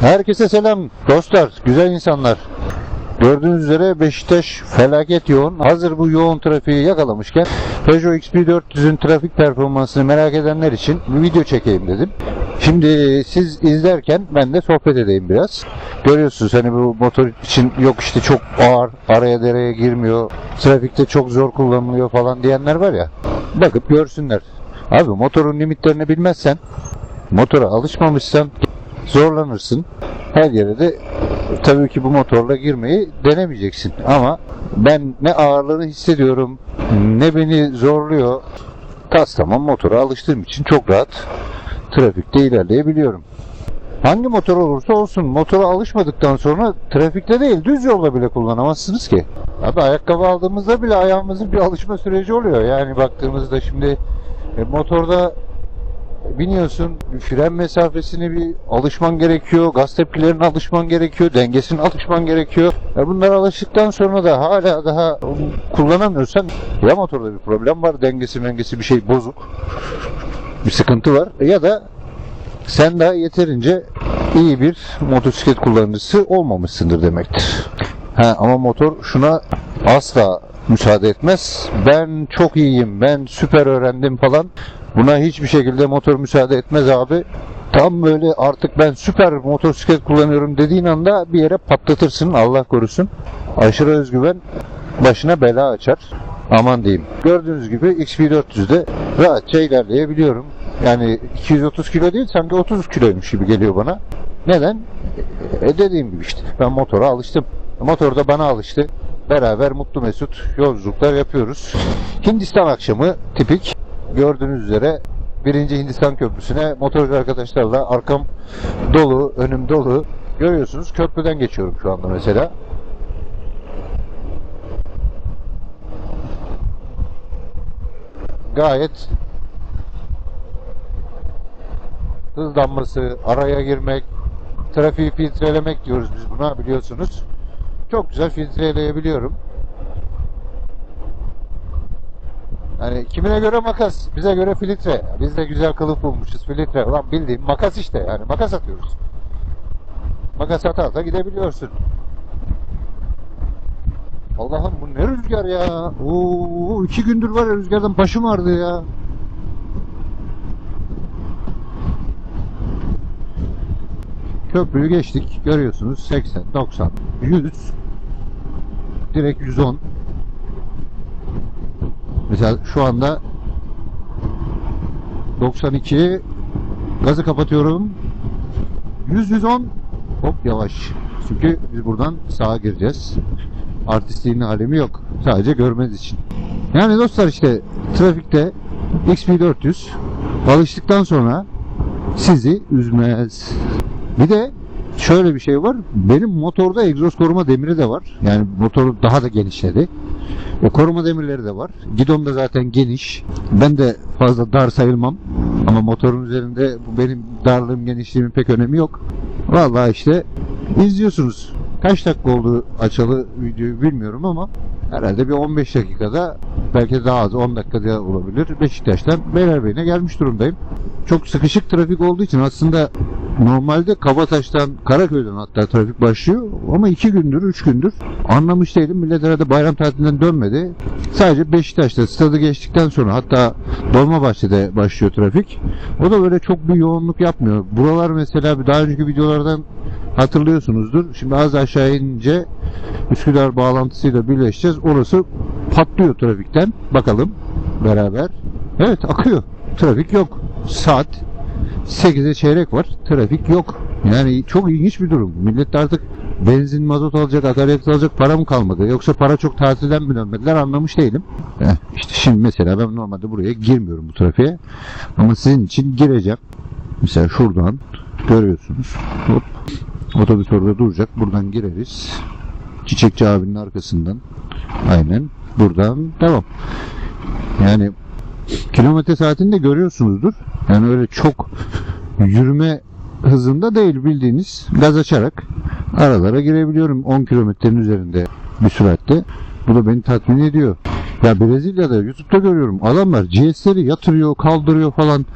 Herkese selam dostlar, güzel insanlar. Gördüğünüz üzere Beşiktaş felaket yoğun. Hazır bu yoğun trafiği yakalamışken Peugeot XP400'ün trafik performansını merak edenler için bir video çekeyim dedim. Şimdi siz izlerken ben de sohbet edeyim biraz. Görüyorsunuz hani bu motor için yok işte çok ağır, araya dereye girmiyor, trafikte çok zor kullanılıyor falan diyenler var ya. Bakıp görsünler. Abi motorun limitlerini bilmezsen, motora alışmamışsan zorlanırsın. Her yere de tabii ki bu motorla girmeyi denemeyeceksin. Ama ben ne ağırlığını hissediyorum, ne beni zorluyor. Tas tamam motora alıştığım için çok rahat trafikte ilerleyebiliyorum. Hangi motor olursa olsun motora alışmadıktan sonra trafikte değil düz yolda bile kullanamazsınız ki. Abi ayakkabı aldığımızda bile ayağımızın bir alışma süreci oluyor. Yani baktığımızda şimdi e, motorda biniyorsun fren mesafesini bir alışman gerekiyor. Gaz tepkilerine alışman gerekiyor. Dengesine alışman gerekiyor. E bunlara alıştıktan sonra da hala daha kullanamıyorsan ya motorda bir problem var. Dengesi mengesi bir şey bozuk. Bir sıkıntı var. Ya da sen daha yeterince iyi bir motosiklet kullanıcısı olmamışsındır demektir. Ha, ama motor şuna asla müsaade etmez. Ben çok iyiyim, ben süper öğrendim falan. Buna hiçbir şekilde motor müsaade etmez abi. Tam böyle artık ben süper motosiklet kullanıyorum dediğin anda bir yere patlatırsın Allah korusun. Aşırı özgüven başına bela açar. Aman diyeyim. Gördüğünüz gibi XP400'de rahatça ilerleyebiliyorum. Yani 230 kilo değil sanki 30 kiloymuş gibi geliyor bana. Neden? E dediğim gibi işte ben motora alıştım. Motor da bana alıştı. Beraber mutlu mesut yolculuklar yapıyoruz. Hindistan akşamı tipik. Gördüğünüz üzere birinci Hindistan köprüsüne motorcu arkadaşlarla arkam dolu, önüm dolu. Görüyorsunuz köprüden geçiyorum şu anda mesela. Gayet hızlanması, araya girmek, trafiği filtrelemek diyoruz biz buna biliyorsunuz. Çok güzel filtreleyebiliyorum. Yani kimine göre makas, bize göre filtre. Biz de güzel kılıf bulmuşuz filtre. Ulan bildiğin makas işte yani makas atıyoruz. Makas ata ata gidebiliyorsun. Allah'ım bu ne rüzgar ya. Oo, iki gündür var ya rüzgardan başım ağrıdı ya. Köprüyü geçtik. Görüyorsunuz 80, 90, 100 direkt 110 Mesela şu anda 92 gazı kapatıyorum. 100 110 hop yavaş. Çünkü biz buradan sağa gireceğiz. Artistliğin alemi yok. Sadece görmeniz için. Yani dostlar işte trafikte XP400 alıştıktan sonra sizi üzmez. Bir de şöyle bir şey var. Benim motorda egzoz koruma demiri de var. Yani motor daha da genişledi. O koruma demirleri de var. Gidon da zaten geniş. Ben de fazla dar sayılmam. Ama motorun üzerinde bu benim darlığım genişliğimin pek önemi yok. Vallahi işte izliyorsunuz. Kaç dakika oldu açalı videoyu bilmiyorum ama herhalde bir 15 dakikada belki daha az 10 dakikada olabilir. Beşiktaş'tan Beylerbeyi'ne gelmiş durumdayım. Çok sıkışık trafik olduğu için aslında normalde Kabataş'tan Karaköy'den hatta trafik başlıyor ama 2 gündür 3 gündür anlamış değilim. Millet herhalde bayram tatilinden dönmedi. Sadece Beşiktaş'ta stadı geçtikten sonra hatta Dolmabahçe'de başlıyor trafik. O da böyle çok bir yoğunluk yapmıyor. Buralar mesela daha önceki videolardan hatırlıyorsunuzdur. Şimdi az aşağı inince Üsküdar bağlantısıyla birleşeceğiz. Orası patlıyor trafikten. Bakalım beraber. Evet akıyor. Trafik yok. Saat 8'e çeyrek var. Trafik yok. Yani çok ilginç bir durum. Millet artık benzin, mazot alacak, akaryakıt alacak para mı kalmadı? Yoksa para çok tatilden mi dönmediler anlamış değilim. Heh, işte şimdi mesela ben normalde buraya girmiyorum bu trafiğe. Ama sizin için gireceğim. Mesela şuradan görüyorsunuz. Hop. Otobüs orada duracak. Buradan gireriz. Çiçekçi abinin arkasından. Aynen. Buradan devam. Yani kilometre saatini de görüyorsunuzdur. Yani öyle çok yürüme hızında değil bildiğiniz gaz açarak aralara girebiliyorum 10 kilometrenin üzerinde bir süratte. Bu da beni tatmin ediyor. Ya Brezilya'da YouTube'da görüyorum adamlar GS'leri yatırıyor, kaldırıyor falan.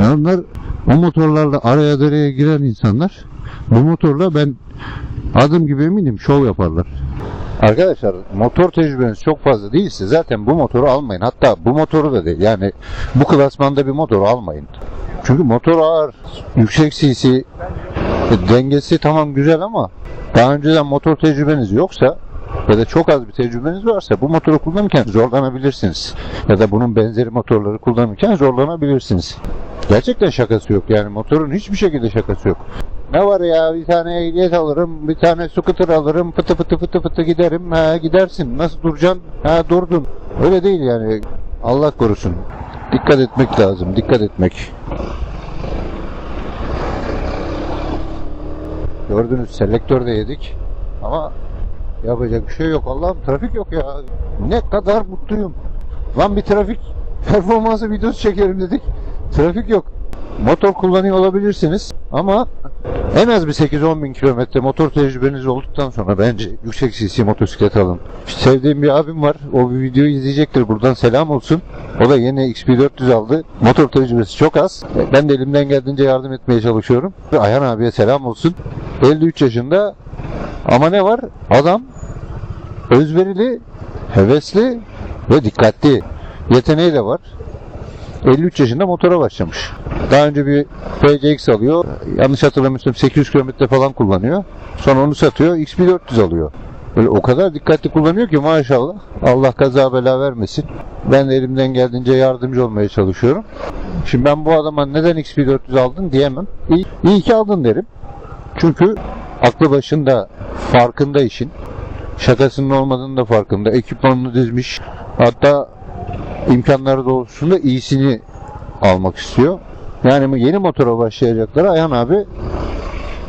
Yani onlar o motorlarla araya dereye giren insanlar bu motorla ben adım gibi eminim şov yaparlar. Arkadaşlar motor tecrübeniz çok fazla değilse zaten bu motoru almayın. Hatta bu motoru da değil. Yani bu klasmanda bir motoru almayın. Çünkü motor ağır, yüksek cc, e, dengesi tamam güzel ama daha önceden motor tecrübeniz yoksa ya da çok az bir tecrübeniz varsa bu motoru kullanırken zorlanabilirsiniz. Ya da bunun benzeri motorları kullanırken zorlanabilirsiniz. Gerçekten şakası yok yani motorun hiçbir şekilde şakası yok. Ne var ya bir tane ehliyet alırım, bir tane scooter alırım, fıtı fıtı fıtı fıtı giderim. Ha gidersin. Nasıl duracaksın? Ha durdun. Öyle değil yani. Allah korusun. Dikkat etmek lazım. Dikkat etmek. Gördünüz selektör de yedik. Ama yapacak bir şey yok. Allah'ım trafik yok ya. Ne kadar mutluyum. Lan bir trafik performansı videosu çekelim dedik. Trafik yok. Motor kullanıyor olabilirsiniz ama en az bir 8-10 bin kilometre motor tecrübeniz olduktan sonra bence yüksek cc motosiklet alın. Sevdiğim bir abim var. O bir videoyu izleyecektir. Buradan selam olsun. O da yeni XP400 aldı. Motor tecrübesi çok az. Ben de elimden geldiğince yardım etmeye çalışıyorum. Ayhan abiye selam olsun. 53 yaşında ama ne var? Adam özverili, hevesli ve dikkatli. Yeteneği de var. 53 yaşında motora başlamış. Daha önce bir PCX alıyor. Yanlış hatırlamıyorsam 800 km falan kullanıyor. Sonra onu satıyor. XP400 alıyor. Böyle o kadar dikkatli kullanıyor ki maşallah. Allah kaza bela vermesin. Ben de elimden geldiğince yardımcı olmaya çalışıyorum. Şimdi ben bu adama neden XP400 aldın diyemem. İyi, iyi ki aldın derim. Çünkü aklı başında farkında işin. Şakasının olmadığını da farkında. Ekipmanını dizmiş. Hatta imkanları doğrultusunda iyisini almak istiyor. Yani yeni motora başlayacaklara Ayhan abi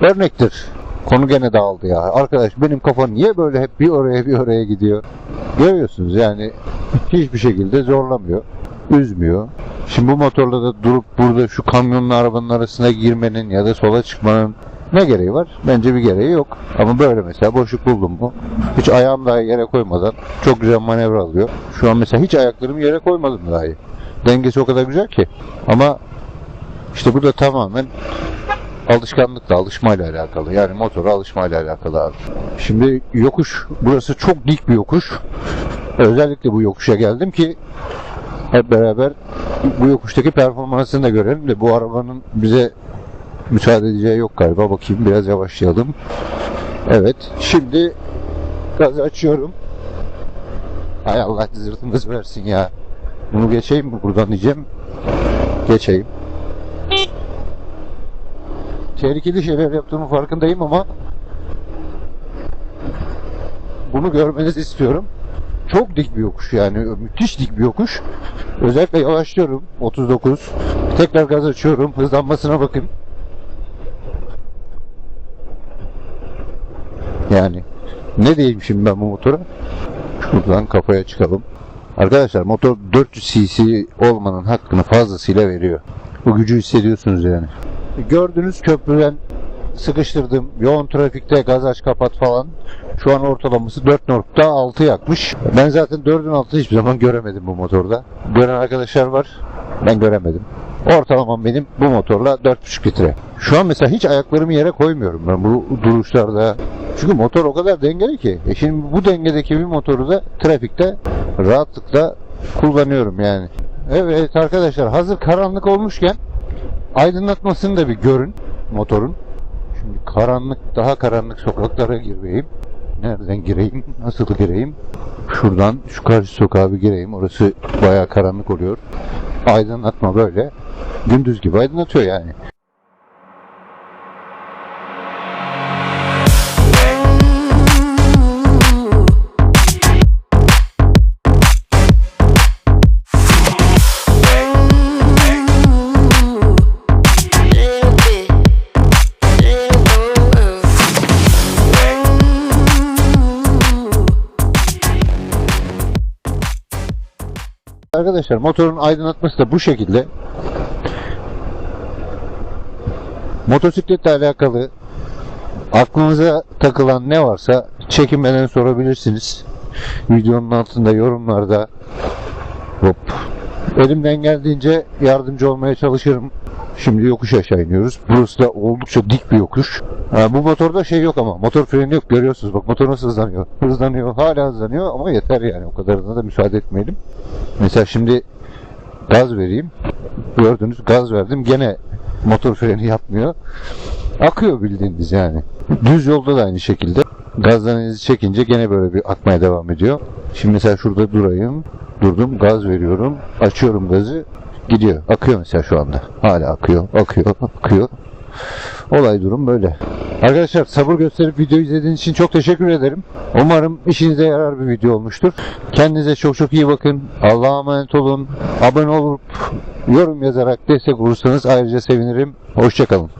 örnektir. Konu gene dağıldı ya. Arkadaş benim kafa niye böyle hep bir oraya bir oraya gidiyor? Görüyorsunuz yani hiçbir şekilde zorlamıyor. Üzmüyor. Şimdi bu motorla da durup burada şu kamyonla arabanın arasına girmenin ya da sola çıkmanın ne gereği var? Bence bir gereği yok. Ama böyle mesela boşluk buldum mu hiç ayağımı daha yere koymadan çok güzel manevra alıyor. Şu an mesela hiç ayaklarımı yere koymadım dahi. Dengesi o kadar güzel ki. Ama işte bu da tamamen alışkanlıkla, alışmayla alakalı. Yani motora alışmayla alakalı abi. Şimdi yokuş, burası çok dik bir yokuş. Özellikle bu yokuşa geldim ki hep beraber bu yokuştaki performansını da görelim de bu arabanın bize müsaade edeceği yok galiba. Bakayım biraz yavaşlayalım. Evet. Şimdi gaz açıyorum. Hay Allah zırtımız versin ya. Bunu geçeyim mi buradan diyeceğim. Geçeyim. Tehlikeli şeyler yaptığımın farkındayım ama bunu görmenizi istiyorum. Çok dik bir yokuş yani. Müthiş dik bir yokuş. Özellikle yavaşlıyorum. 39. Tekrar gaz açıyorum. Hızlanmasına bakın. Yani ne diyeyim şimdi ben bu motora? Şuradan kafaya çıkalım. Arkadaşlar motor 400 cc olmanın hakkını fazlasıyla veriyor. Bu gücü hissediyorsunuz yani. Gördüğünüz köprüden sıkıştırdım. Yoğun trafikte gaz aç kapat falan. Şu an ortalaması 4.6 yakmış. Ben zaten 4'ün altını hiçbir zaman göremedim bu motorda. Gören arkadaşlar var. Ben göremedim. Ortalamam benim bu motorla 4.5 litre. Şu an mesela hiç ayaklarımı yere koymuyorum ben bu duruşlarda. Çünkü motor o kadar dengeli ki. E şimdi bu dengedeki bir motoru da trafikte rahatlıkla kullanıyorum yani. Evet arkadaşlar hazır karanlık olmuşken aydınlatmasını da bir görün motorun. Şimdi karanlık daha karanlık sokaklara gireyim. Nereden gireyim? Nasıl gireyim? Şuradan şu karşı sokağa bir gireyim. Orası bayağı karanlık oluyor. Aydınlatma böyle. Gündüz gibi aydınlatıyor yani. Arkadaşlar motorun aydınlatması da bu şekilde. Motosikletle alakalı aklınıza takılan ne varsa çekinmeden sorabilirsiniz. Videonun altında yorumlarda hop elimden geldiğince yardımcı olmaya çalışırım. Şimdi yokuş aşağı iniyoruz. Burası da oldukça dik bir yokuş. Ha, bu motorda şey yok ama. Motor freni yok görüyorsunuz. Bak motor nasıl hızlanıyor. Hızlanıyor. Hala hızlanıyor ama yeter yani. O kadarına da müsaade etmeyelim. Mesela şimdi gaz vereyim. Gördünüz gaz verdim. Gene motor freni yapmıyor. Akıyor bildiğiniz yani. Düz yolda da aynı şekilde. Gazdan elinizi çekince gene böyle bir akmaya devam ediyor. Şimdi mesela şurada durayım. Durdum. Gaz veriyorum. Açıyorum gazı. Gidiyor. Akıyor mesela şu anda. Hala akıyor. Akıyor. Akıyor. Olay durum böyle. Arkadaşlar sabır gösterip video izlediğiniz için çok teşekkür ederim. Umarım işinize yarar bir video olmuştur. Kendinize çok çok iyi bakın. Allah'a emanet olun. Abone olup yorum yazarak destek olursanız ayrıca sevinirim. Hoşçakalın.